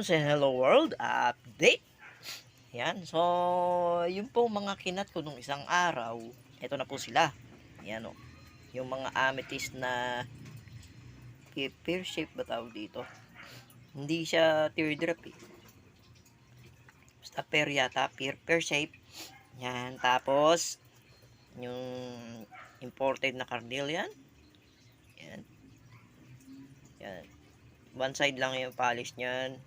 Karakals and Hello World Update. Yan, so yung po mga kinat ko nung isang araw, ito na po sila. Yan o. Yung mga amethyst na pear shape ba tawag dito? Hindi siya teardrop eh. Basta pear yata, pear, pear shape. Yan, tapos yung imported na carnelian. Yan. Yan. One side lang yung polish niyan.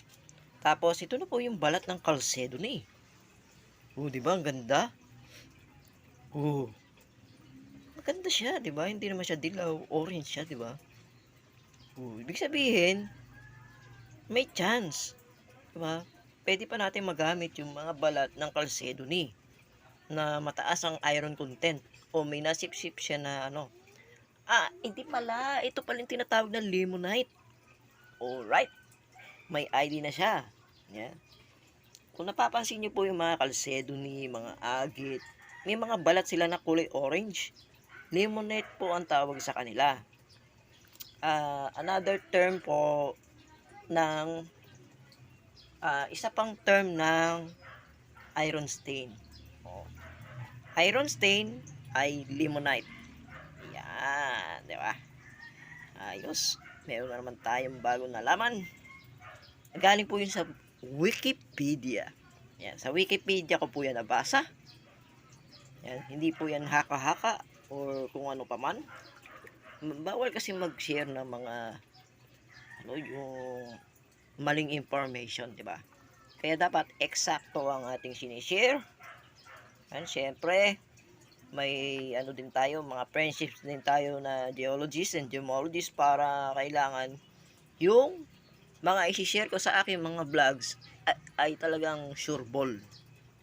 Tapos, ito na po yung balat ng kalsedo ni. Oh, di ba? Ang ganda. Oh. Maganda siya, di ba? Hindi naman siya dilaw. Orange siya, di ba? Oh, ibig sabihin, may chance. Di ba? Pwede pa natin magamit yung mga balat ng kalsedo ni na mataas ang iron content o may nasip-sip siya na ano. Ah, hindi pala. Ito pala yung tinatawag na limonite. Alright. May ID na siya. Yan. Kung napapansin niyo po yung mga kalsedo ni mga agit, may mga balat sila na kulay orange. Limonite po ang tawag sa kanila. Ah, another term po ng ah, isa pang term ng iron stain. Oh. Iron stain ay limonite. Yan, di ba? Ayos. Meron na naman tayong bagong nalaman. Galing po yun sa Wikipedia. Yan, sa Wikipedia ko po yan nabasa. Yan, hindi po yan haka-haka or kung ano pa man. Bawal kasi mag-share ng mga ano yung maling information, di ba? Kaya dapat eksakto ang ating sinishare. Yan, syempre, may ano din tayo, mga friendships din tayo na geologists and gemologists para kailangan yung mga isi-share ko sa aking mga vlogs ay, ay talagang sure ball.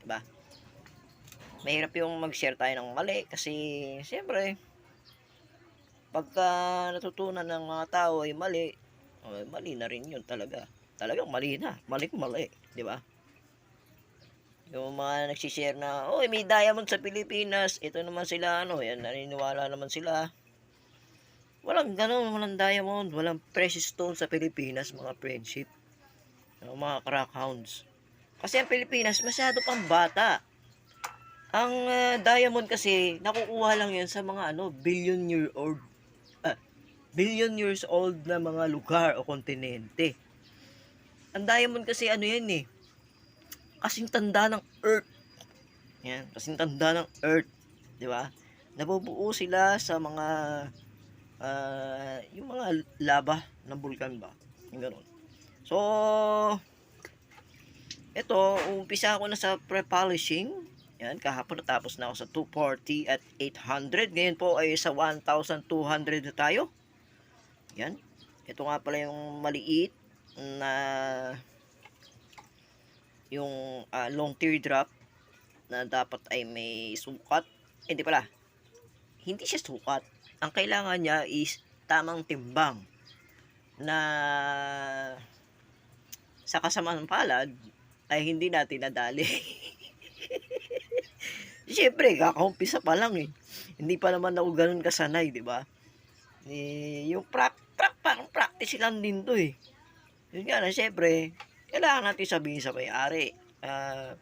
Diba? Mahirap yung mag-share tayo ng mali kasi siyempre pagka natutunan ng mga tao ay mali, ay mali na rin yun talaga. Talagang mali na. Mali mali. Di ba? Yung mga nagsishare na, oh, may diamond sa Pilipinas. Ito naman sila, ano, yan, naniniwala naman sila. Walang ganun, walang diamond, walang precious stone sa Pilipinas, mga friendship. Yung mga crack hounds. Kasi ang Pilipinas, masyado pang bata. Ang ah, diamond kasi, nakukuha lang yan sa mga, ano, billion year old, ah, billion years old na mga lugar o kontinente. Ang diamond kasi, ano yan eh, kasing tanda ng Earth. Yan, kasing tanda ng Earth, 'di ba? Nabubuo sila sa mga ah, yung mga lava ng bulkan ba? Yung ganun. So, ito, umpisa ako na sa pre-polishing. Yan, kahapon natapos na ako sa 240 at 800. Ngayon po ay sa 1,200 na tayo. Yan. Ito nga pala yung maliit na yung ah, long teardrop na dapat ay may sukat. Eh, Hindi pala. Hindi siya sukat. Ang kailangan niya is tamang timbang na sa kasamaan palad ay hindi natin nadali. Siyempre, kakaumpisa pa lang eh. Hindi pa naman ako ganun kasanay, di ba? Eh, yung prak, prak, parang practice lang din to eh. Yun nga na, siyempre, kailangan natin sabihin sa may-ari. Ah,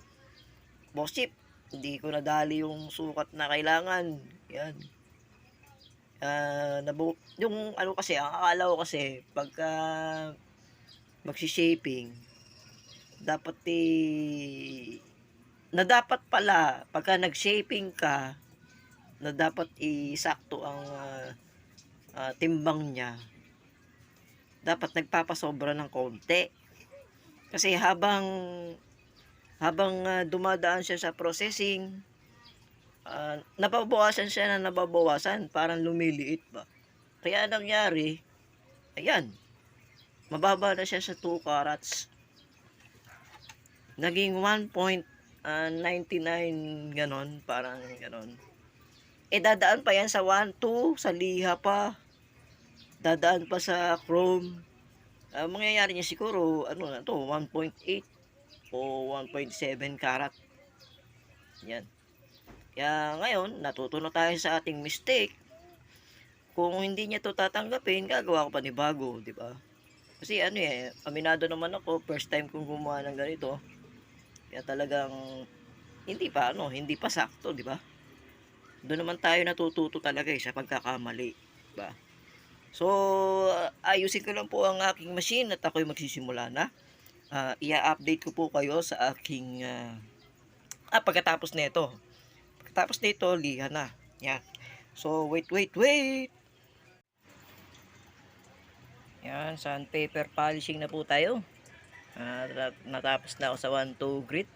boss chip, hindi ko nadali yung sukat na kailangan. Yan. Ah, nabu yung ano kasi, ang akala ko kasi, pagka magsi-shaping, dapat eh, na dapat pala, pagka nag-shaping ka, na dapat isakto ang ah, ah, timbang niya, dapat nagpapasobra ng konti. Kasi habang habang ah, dumadaan siya sa processing, ah, nababawasan siya na nababawasan, parang lumiliit ba. Kaya nangyari, ayan, mababa na siya sa 2 carats. Naging 1.99 ganon, parang ganon. Eh dadaan pa yan sa 1, 2, sa liha pa. Dadaan pa sa chrome. Ah, mangyayari niya siguro, ano na to, 1.8 o 1.7 karat. Yan. Kaya ngayon, natuto na tayo sa ating mistake. Kung hindi niya to tatanggapin, gagawa ko pa ni bago, di ba? Kasi ano eh, aminado naman ako, first time kong gumawa ng ganito. Kaya talagang hindi pa ano, hindi pa sakto, di ba? Doon naman tayo natututo talaga eh, sa pagkakamali, di ba? So, ayusin ko lang po ang aking machine at ako'y magsisimula na. Ah, ia-update ko po kayo sa aking ah, ah pagkatapos nito. Pagkatapos nito, liha na. Yan. So, wait, wait, wait. Yan, sandpaper polishing na po tayo. Nat- natapos na ako sa 1-2 grit.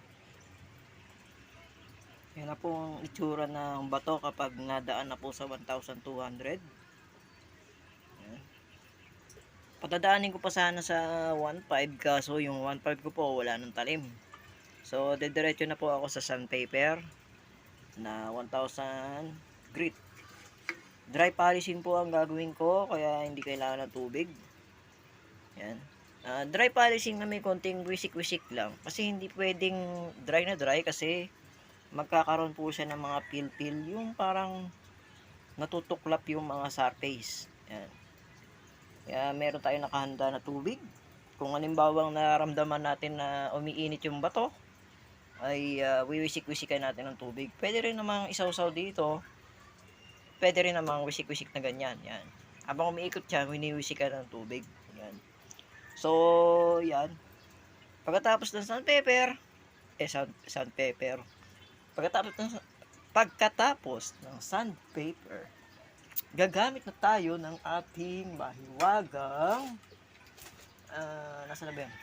Yan na po ang itsura ng bato kapag nadaan na po sa 1,200. Yan. Patadaanin ko pa sana sa 1.5 kaso yung 1.5 ko po wala nang talim. So, dediretso na po ako sa sandpaper na 1,000 grit. Dry polishing po ang gagawin ko kaya hindi kailangan ng tubig. Yan. Ah, dry polishing na may konting wisik-wisik lang kasi hindi pwedeng dry na dry kasi magkakaroon po siya ng mga pil-pil yung parang natutuklap yung mga surface. Yan. Kaya meron tayong nakahanda na tubig. Kung halimbawang naramdaman natin na umiinit yung bato, ay uh, wiwisik-wisikan natin ng tubig. Pwede rin namang isawsaw dito. Pwede rin namang wisik-wisik na ganyan. Yan. Habang umiikot siya, winiwisikan ng tubig. Yan. So, yan. Pagkatapos ng sandpaper, eh, sand, sandpaper. Pagkatapos ng, pagkatapos ng sandpaper, gagamit na tayo ng ating mahiwagang, ah, nasa na ba yan?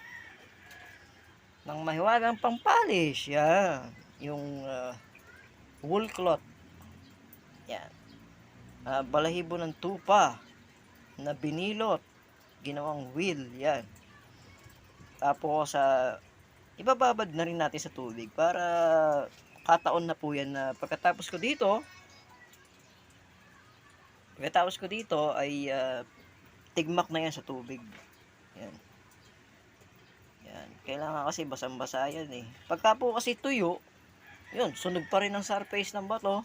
Ng mahiwagang pampalish, yan. Yung ah, wool cloth. Yan. Ah, balahibo ng tupa na binilot ginawang wheel, yan. Tapos sa ibababad na rin natin sa tubig para kataon na po yan na pagkatapos ko dito pagkatapos ko dito ay ah, tigmak na yan sa tubig. Yan. Kailangan kasi basang-basa yan eh. Pagka po kasi tuyo, yun, sunog pa rin ang surface ng bato.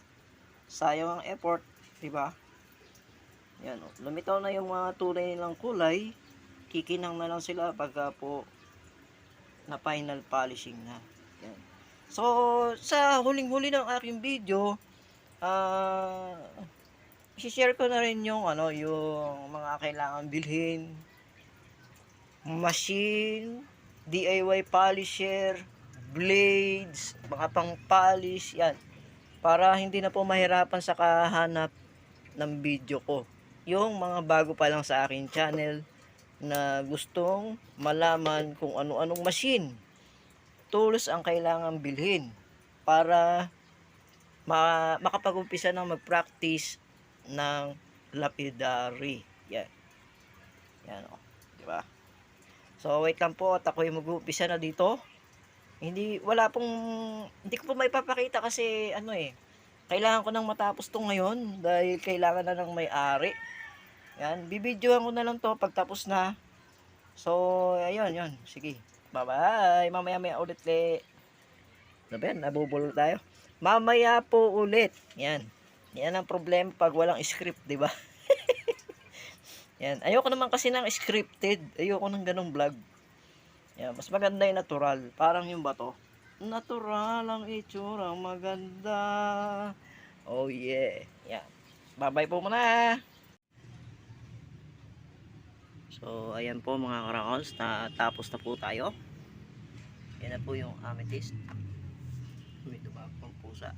Sayang ang effort, di ba? Yan, oh. lumitaw na yung mga tunay nilang kulay. Kikinang na lang sila pagka po na final polishing na. Yan. So, sa huling-huli ng aking video, ah, i-share ko na rin yung ano, yung mga kailangan bilhin, machine, DIY polisher, blades, mga pang polish, yan. Para hindi na po mahirapan sa kahanap ng video ko. Yung mga bago pa lang sa akin channel na gustong malaman kung ano-anong machine, tools ang kailangan bilhin para ma makapag-umpisa ng mag-practice ng lapidary. Yan. Yan o. Di ba? So, wait lang po at ako'y mag-uumpisa na dito. Hindi, wala pong, hindi ko po may papakita kasi, ano eh, kailangan ko nang matapos to ngayon dahil kailangan na ng may-ari. Yan, bibidyohan ko na lang to pagtapos na. So, ayun, yun. Sige. Bye-bye. Mamaya-maya ulit le. Ano ba tayo. Mamaya po ulit. Yan. Yan ang problema pag walang script, di ba? Yan. Ayoko naman kasi ng scripted. Ayoko ng ganong vlog. Yan. Mas maganda yung natural. Parang yung bato. Natural ang itsura. Maganda. Oh yeah. Yan. Bye-bye po muna. So, ayan po mga karakons. Na, tapos na po tayo. Yan na po yung amethyst. May ba pang pusa.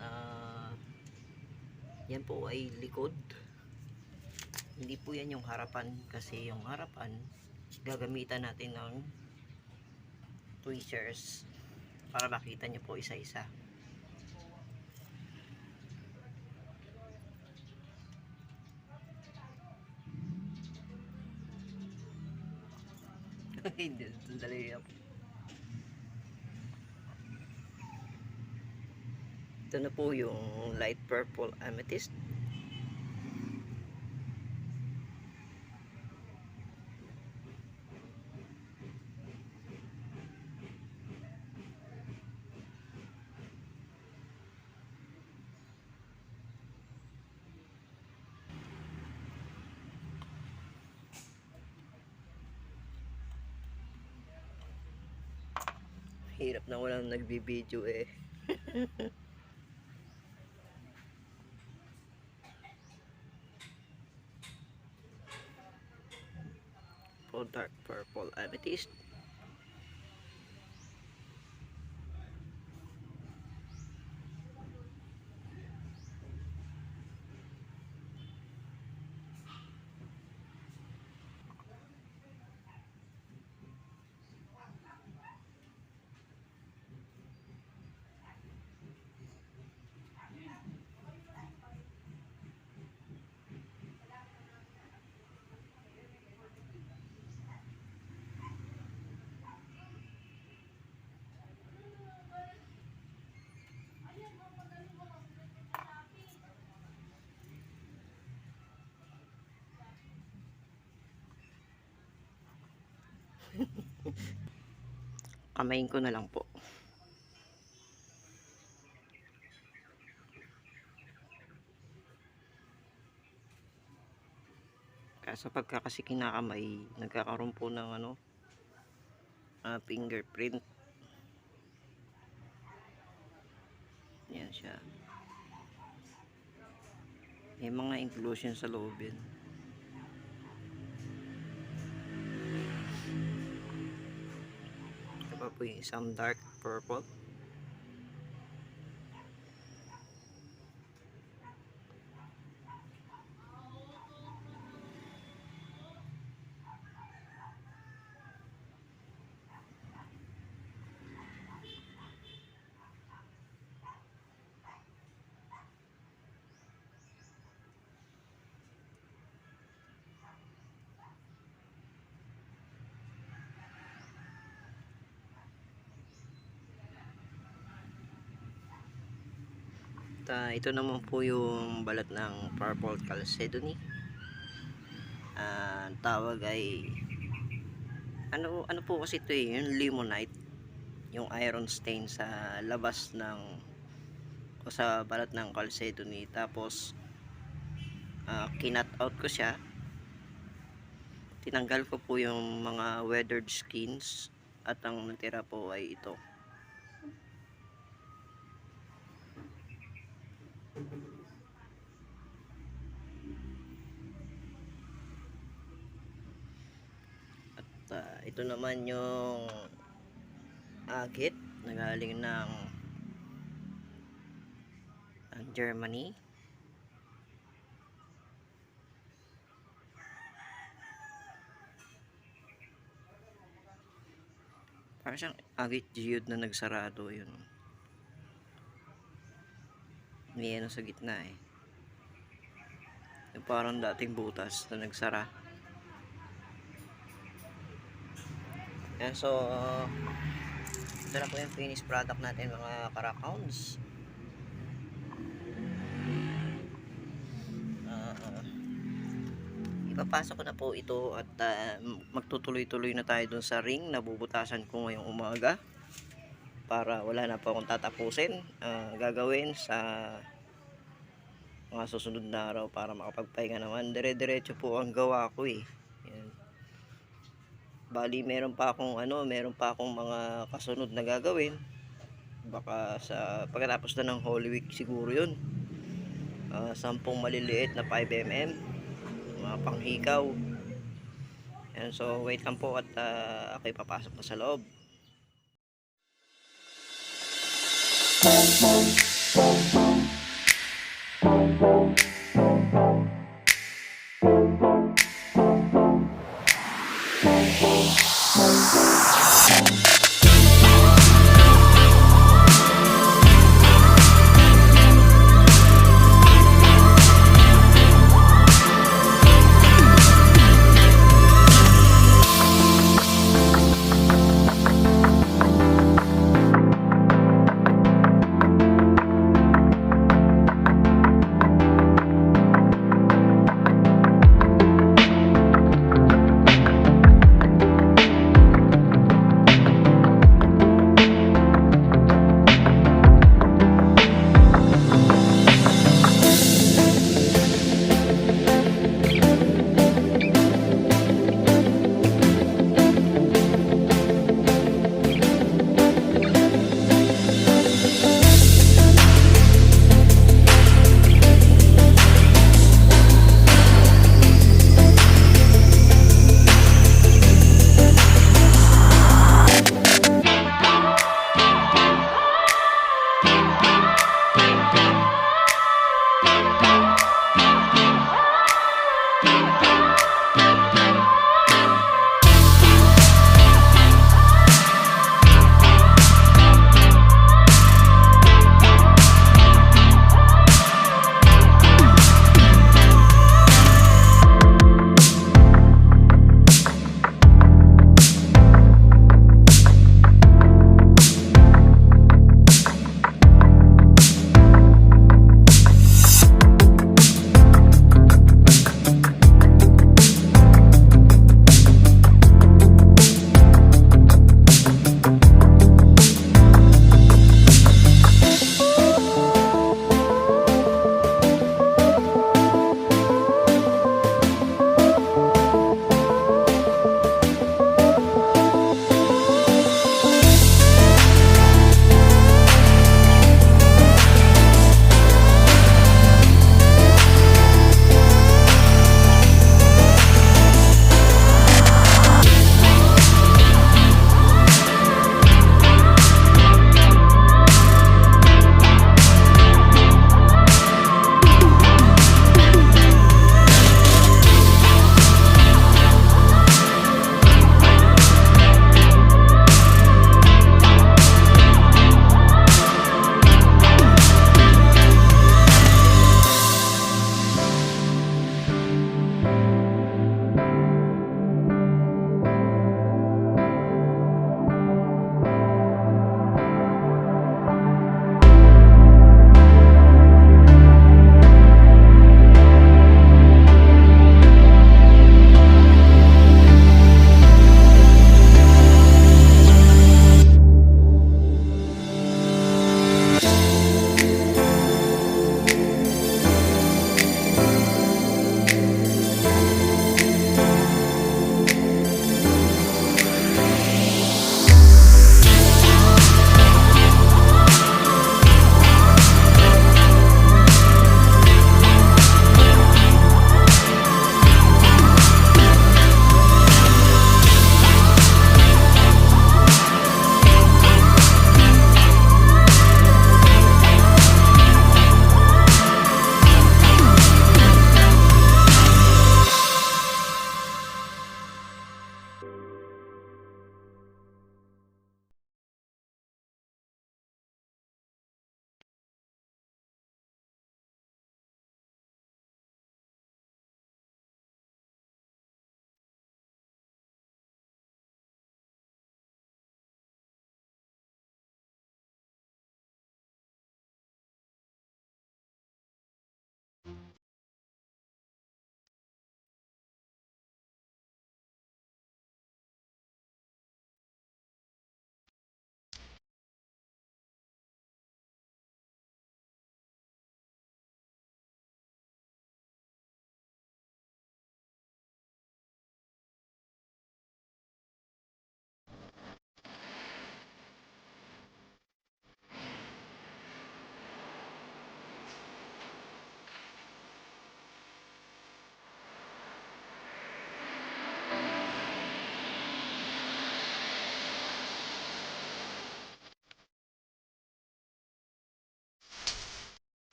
Ah, yan po ay likod. Hindi po yan yung harapan kasi yung harapan gagamitan natin ng tweezers para makita nyo po isa-isa. Hindi, sandali lang. Ito na po yung light purple amethyst. Hirap na walang nagbibideo eh. Dark purple amethyst. Kamayin ko na lang po. Kaso pagka kasi kinakamay, nagkakaroon po ng ano, ah, fingerprint. Yan siya. May mga inclusion sa loob yan. Po yung isang dark purple. Ah, ito naman po yung balat ng purple chalcedony. Ah, ang tawag ay ano ano po kasi ito eh, yung limonite, yung iron stain sa labas ng o sa balat ng chalcedony. Tapos ah, kinat out ko siya. Tinanggal ko po yung mga weathered skins at ang natira po ay ito. At ah, ito naman yung agit na galing ng ng Germany. Parang siyang agit geode na nagsarado yun. May ano sa gitna eh. Parang dating butas na nagsara. Yan, so, ito na po yung finished product natin mga karakhounds. Ah, ah. ipapasok ko na po ito at ah, magtutuloy-tuloy na tayo dun sa ring na bubutasan ko ngayong umaga para wala na po akong tatapusin ah, gagawin sa mga susunod na araw para makapagpahinga naman dire-diretso po ang gawa ko eh Yan. Bali meron pa akong ano meron pa akong mga kasunod na gagawin. Baka sa pagkatapos na ng Holy Week siguro yun. Ah, sampung maliliit na 5mm mga panghikaw. Yan, so wait lang po at uh, ako'y papasok na sa loob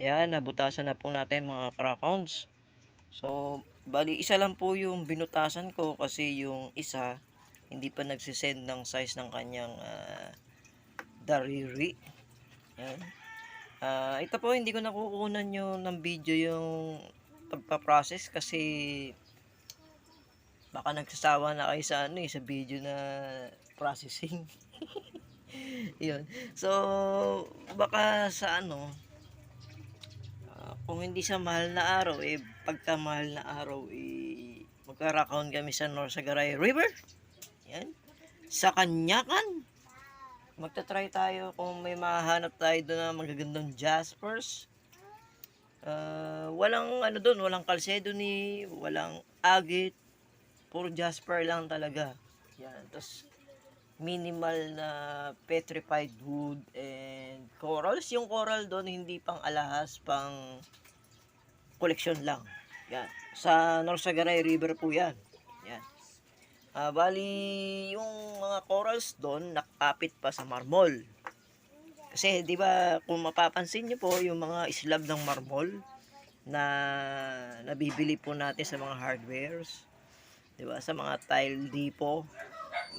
Yan, nabutasan na po natin mga cracons. So, bali isa lang po yung binutasan ko kasi yung isa hindi pa nagsisend ng size ng kanyang ah, dariri. Yan. Ah, ito po hindi ko nakukunan yung ng video yung pagpa-process kasi baka nagsasawa na kayo sa ano eh, sa video na processing. Yun. So, baka sa ano, kung hindi sa mahal na araw, eh, pagka mahal na araw, eh, magkarakon kami sa Norsagaray River. Yan. Sa Kanyakan. Magta-try tayo kung may mahanap tayo doon na magagandang jaspers. Ah, walang ano doon, walang kalsedo ni, walang agit, puro jasper lang talaga. Yan. Tapos, minimal na petrified wood and corals. Yung coral doon, hindi pang alahas, pang koleksyon lang. Yan. Sa Norsagaray River po yan. Yan. Ah, bali, yung mga corals doon, nakapit pa sa marmol. Kasi, di ba, kung mapapansin nyo po, yung mga slab ng marmol na nabibili po natin sa mga hardwares, di ba, sa mga tile depot,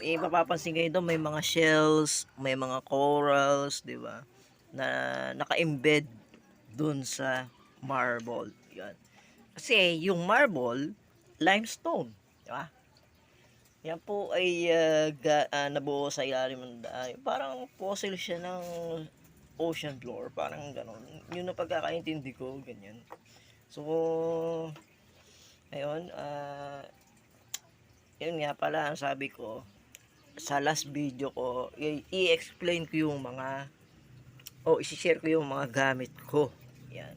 may mapapansin kayo doon, may mga shells, may mga corals, di ba, na naka-embed doon sa marble. Yan. Kasi yung marble, limestone, di ba? Yan po ay ga, ah, nabuo sa ilalim ng daan. Parang fossil siya ng ocean floor, parang ganon. Yun ang pagkakaintindi ko, ganyan. So, ayun, ah, yun nga pala ang sabi ko, sa last video ko, i-explain ko yung mga, o isi-share ko yung mga gamit ko. Yan.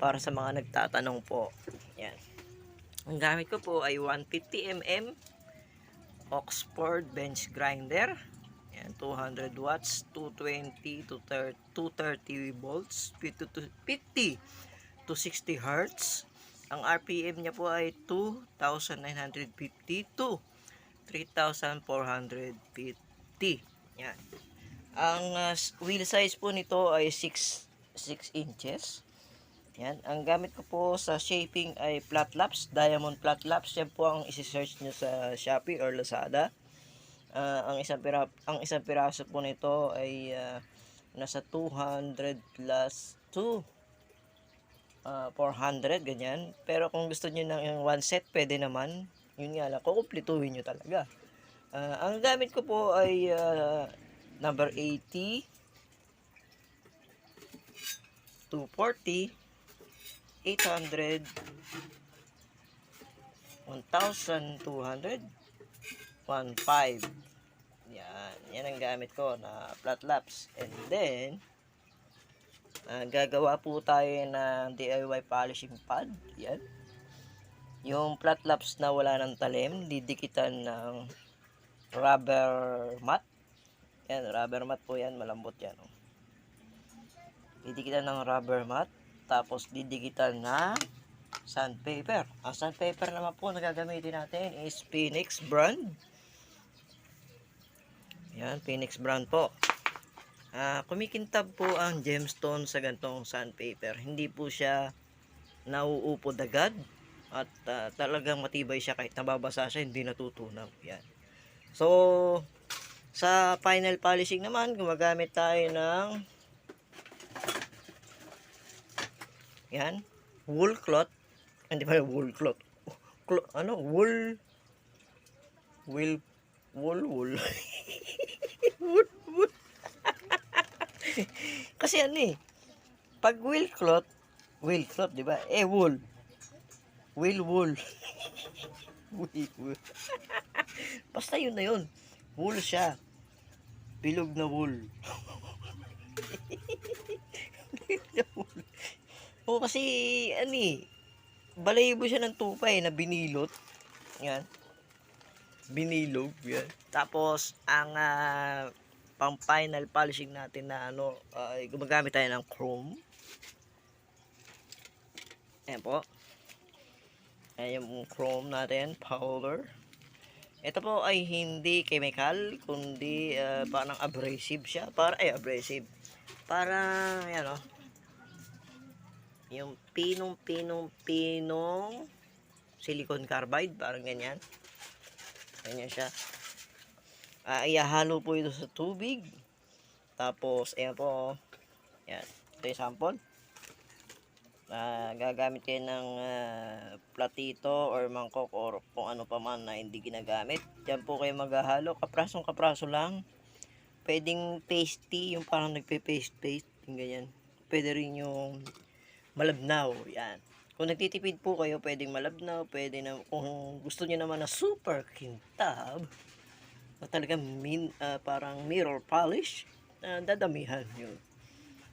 Para sa mga nagtatanong po. Yan. Ang gamit ko po ay 150mm Oxford bench grinder. Yan, 200 watts, 220 to 30, 230 volts, 50 to 50 to 60 hertz. Ang RPM niya po ay 2,950 to 3,450. Yan. Ang uh, wheel size po nito ay 6 6 inches. Yan. Ang gamit ko po sa shaping ay flat laps, diamond flat laps. Yan po ang isi-search nyo sa Shopee or Lazada. Ah, ang isang pira ang isang piraso po nito ay ah, nasa 200 plus to ah, 400 ganyan. Pero kung gusto niyo ng yung one set, pwede naman. Yun nga lang, kukumplituhin nyo talaga. Ah, ang gamit ko po ay ah, number 80 240 800 1,200 1.5 yan, yan ang gamit ko na flat laps. And then ah, gagawa po tayo ng DIY polishing pad. Yan yung flat laps na wala ng talim didikitan ng rubber mat yan, rubber mat po yan malambot yan oh. didikitan ng rubber mat tapos didikitan na sandpaper. Ang sandpaper naman po na gagamitin natin is Phoenix brand. Yan, Phoenix brand po. Ah, kumikintab po ang gemstone sa gantong sandpaper. Hindi po siya nauupod agad at ah, talagang matibay siya kahit nababasa siya, hindi natutunaw. Yan. So, sa final polishing naman, gumagamit tayo ng yan, wool cloth hindi pa wool cloth. Clo- ano? Wool. Wool. Wool, wool. wool, wool. Kasi ano eh. Pag wool cloth, wool cloth, di ba? Eh, wool. Wool, wool. wool, wool. Basta yun na yun. Wool siya. Bilog na wool. Bilog na wool. O kasi, ano eh, balayibo siya ng tupay na binilot. Yan. Binilog. Yan. Tapos, ang ah, pang final polishing natin na ano, ay gumagamit tayo ng chrome. Ayan po. Ayan yung chrome natin, powder. Ito po ay hindi chemical, kundi ah, parang abrasive siya. Para, ay, abrasive. Para, yan o. Yung pinong, pinong, pinong silicone carbide, parang ganyan. Ganyan siya. Ah, ihahalo po ito sa tubig. Tapos, ayan po. oh. Yan. Ito yung sample. Ah, gagamit kayo ng ah, platito or mangkok or kung ano pa man na hindi ginagamit. Diyan po kayo maghahalo. Kaprasong kapraso lang. Pwedeng pasty, yung parang nagpe-paste-paste. Yung ganyan. Pwede rin yung malabnaw. Yan. Kung nagtitipid po kayo, pwedeng malabnaw. Pwede na, kung gusto niyo naman na super kintab, na talagang min, ah, parang mirror polish, ah, dadamihan yun.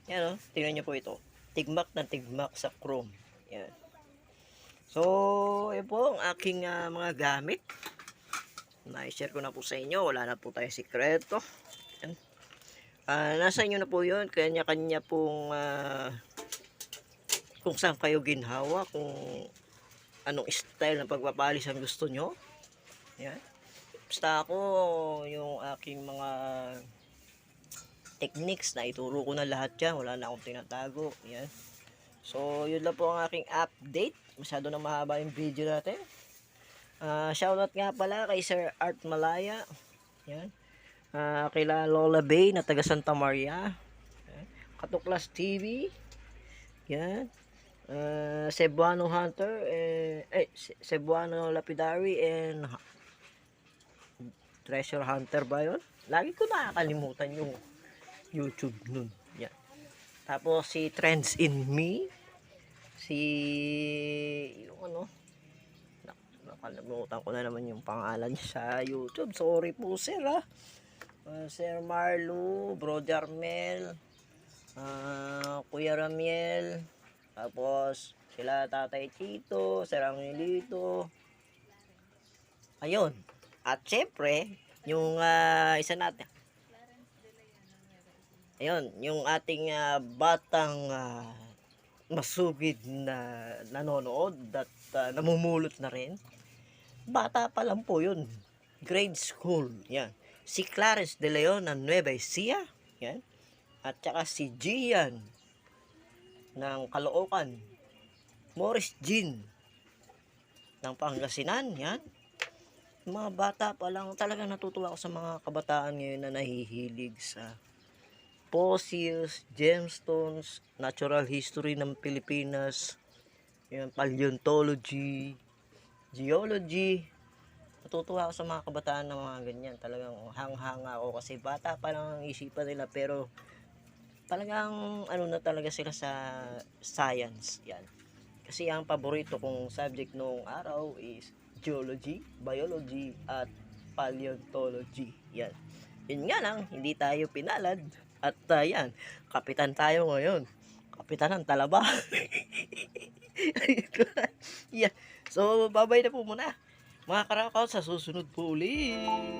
Yan o, tingnan niyo po ito. Tigmak na tigmak sa chrome. Yan. So, yan po ang aking ah, mga gamit. Na-share ko na po sa inyo. Wala na po tayong sikreto. Ah, nasa inyo na po yun. Kanya-kanya pong ah, kung saan kayo ginhawa, kung anong style ng pagpapalis ang gusto nyo. Yan. Basta ako, yung aking mga techniques na ituro ko na lahat yan. Wala na akong tinatago. Yan. So, yun lang po ang aking update. Masyado na mahaba yung video natin. Ah, shoutout nga pala kay Sir Art Malaya. Yan. Ah, kila Lola Bay na taga Santa Maria. Katuklas TV. Yan. Uh, Cebuano Hunter eh, eh Ce- Cebuano Lapidary and Treasure Hunter ba yun? Lagi ko nakakalimutan yung YouTube nun. Yan. Tapos si Trends in Me. Si yung ano nak- nakalimutan ko na naman yung pangalan niya sa YouTube. Sorry po sir ha. Uh, sir Marlo, Bro Jarmel, ah, Kuya Ramiel, tapos sila Tatay Chito, Sir Angelito. Ayun. At syempre, yung ah, isa natin. Ayun, yung ating ah, batang ah, masugid na nanonood at ah, namumulot na rin. Bata pa lang po yun. Grade school. Yan. Si Clarice De Leon ng Nueva Ecija. Yan. At saka si Gian ng Caloocan. Morris Jean ng Pangasinan. Yan. Mga bata pa lang, talagang natutuwa ako sa mga kabataan ngayon na nahihilig sa fossils, gemstones, natural history ng Pilipinas, yung paleontology, geology. Natutuwa ako sa mga kabataan na mga ganyan. Talagang hang-hanga ako kasi bata pa lang ang isipan nila pero talagang ano na talaga sila sa science. Yan. Kasi ang paborito kong subject noong araw is geology, biology, at paleontology. Yan. Yun nga lang, hindi tayo pinalad. At uh, kapitan tayo ngayon. Kapitan ng talaba. yeah. So, babay na po muna. Mga karakaw, sa susunod po ulit.